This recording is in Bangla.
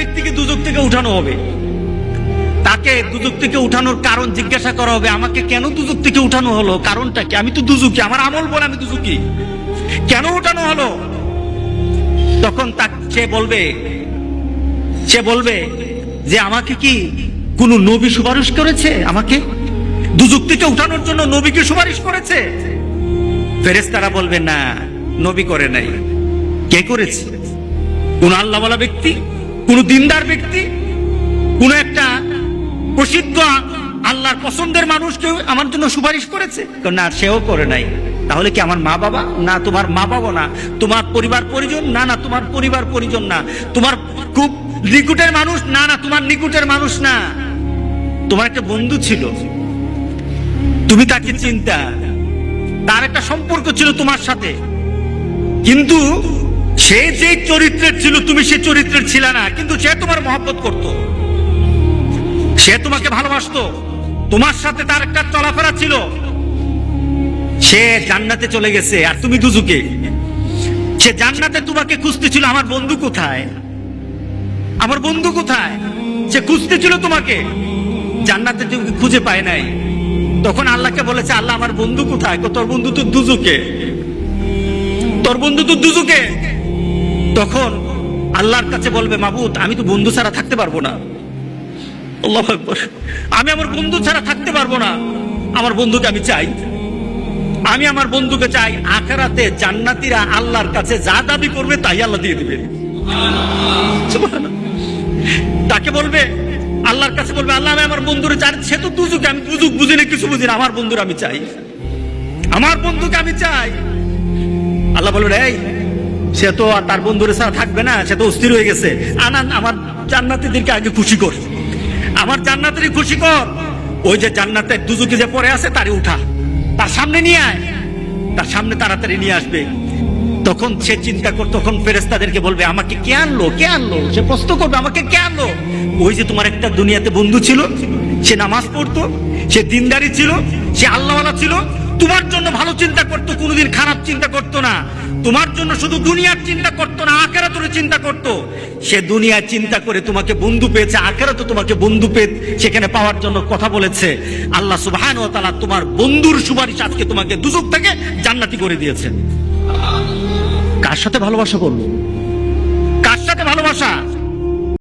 ব্যক্তিকে দুজক থেকে উঠানো হবে। তাকে দুজক থেকে উঠানোর কারণ জিজ্ঞাসা করা হবে, আমাকে কেন দুজক থেকে উঠানো হলো? কারণটা কি? আমি তো দুজুকি আমার আমল বলে আমি দুজুকি কেন উঠানো হলো? তখন তা সে বলবে সে বলবে যে আমাকে কি কোন নবী সুপারিশ করেছে আমাকে? দুজক থেকে উঠানোর জন্য নবীকে সুপারিশ করেছে? ফেরেস্তারা বলবে, না, নবী করে নাই। কে করেছে? কোন আল্লাহওয়ালা ব্যক্তি? কোন দিনদার ব্যক্তি, কোন একটা প্রসিদ্ধ আল্লাহর পছন্দের মানুষ কেউ আমার জন্য সুপারিশ করেছে? না, সেও করে নাই। তাহলে কি আমার মা বাবা? না, তোমার মা বাবা না। তোমার পরিবার পরিজন? না না, তোমার পরিবার পরিজন না। তোমার খুব নিকুটের মানুষ? না না, তোমার নিকুটের মানুষ না। তোমার একটা বন্ধু ছিল। তুমি তাকে চিন্তা। তার একটা সম্পর্ক ছিল তোমার সাথে। কিন্তু সে যে চরিত্রের ছিল, তুমি সে চরিত্রের ছিল না, কিন্তু সে তোমার মহব্বত করত। সে তোমাকে ভালোবাসতো। তোমার সাথে তার একটা চলাফেরা ছিল। সে জান্নাতে চলে গেছে, আর তুমি দুজুকে। সে জান্নাতে তোমাকে খুঁজতেছিল, আমার বন্ধু কোথায়? আমার বন্ধু কোথায়? সে খুঁজতেছিল তোমাকে। জান্নাতে তুমি খুঁজে পায় নাই। তখন আল্লাহকে বলেছে, আল্লাহ, আমার বন্ধু কোথায়? তোর বন্ধু তো দুজুকে। তোর বন্ধু তো দুজুকে। তখন আল্লাহর কাছে বলবে, মাবুদ, আমি তো বন্ধু ছাড়া থাকতে পারব না। আমি আমার বন্ধু ছাড়া থাকতে পারব না। আমার বন্ধুকে আমি চাই। আমি আমার বন্ধুকে চাই, আখেরাতে জান্নাতীরা আল্লাহর কাছে যা দাবি করবে তাই আল্লাহ দিয়ে দিবে। তাকে বলবে, আল্লাহর কাছে বলবে, আল্লাহ, আমি আমার বন্ধুরে চাই, সে তো দুজুকে, আমি দুজুক বুঝি না কিছু বুঝি না আমার বন্ধুর আমি চাই। আমার বন্ধুকে আমি চাই। আল্লাহ বলবেন এই সে তো আর তার বন্ধুরে ছাড়া থাকবে না, সে তো অস্থির হয়ে গেছে। আনান, আমার জান্নাতিদেরকে আগে খুশি কর। আমার জান্নাতেরই খুশি কর। ওই যে জান্নাতের দুজুকে যে পড়ে আছে তারে উঠা। তার সামনে নিয়ে আয়। তার সামনে তাড়াতাড়ি নিয়ে আসবে। তখন সে চিন্তা কর, তখন ফেরেস্তাদেরকে বলবে, আমাকে কে আনলো? কে আনলো? সে প্রশ্ন করবে, আমাকে কে আনলো? ওই যে তোমার একটা দুনিয়াতে বন্ধু ছিল, সে নামাজ পড়তো, সে দিনদারি ছিল, সে আল্লাহওয়ালা ছিল তোমার জন্য ভালো চিন্তা করতো, কোনোদিন খারাপ চিন্তা করতো না। তোমার জন্য শুধু দুনিয়ার চিন্তা করতো না আখেরাতের চিন্তা করতো। সে দুনিয়ার চিন্তা করে তোমাকে বন্ধু পেয়েছে, আখেরাতে তোমাকে বন্ধু পেয়ে সেখানে পাওয়ার জন্য কথা বলেছে। আল্লাহ সুবহান ও তালা তোমার বন্ধুর সুপারিশ আজকে তোমাকে দুজক থেকে জান্নাতি করে দিয়েছে। কার সাথে ভালোবাসা করল?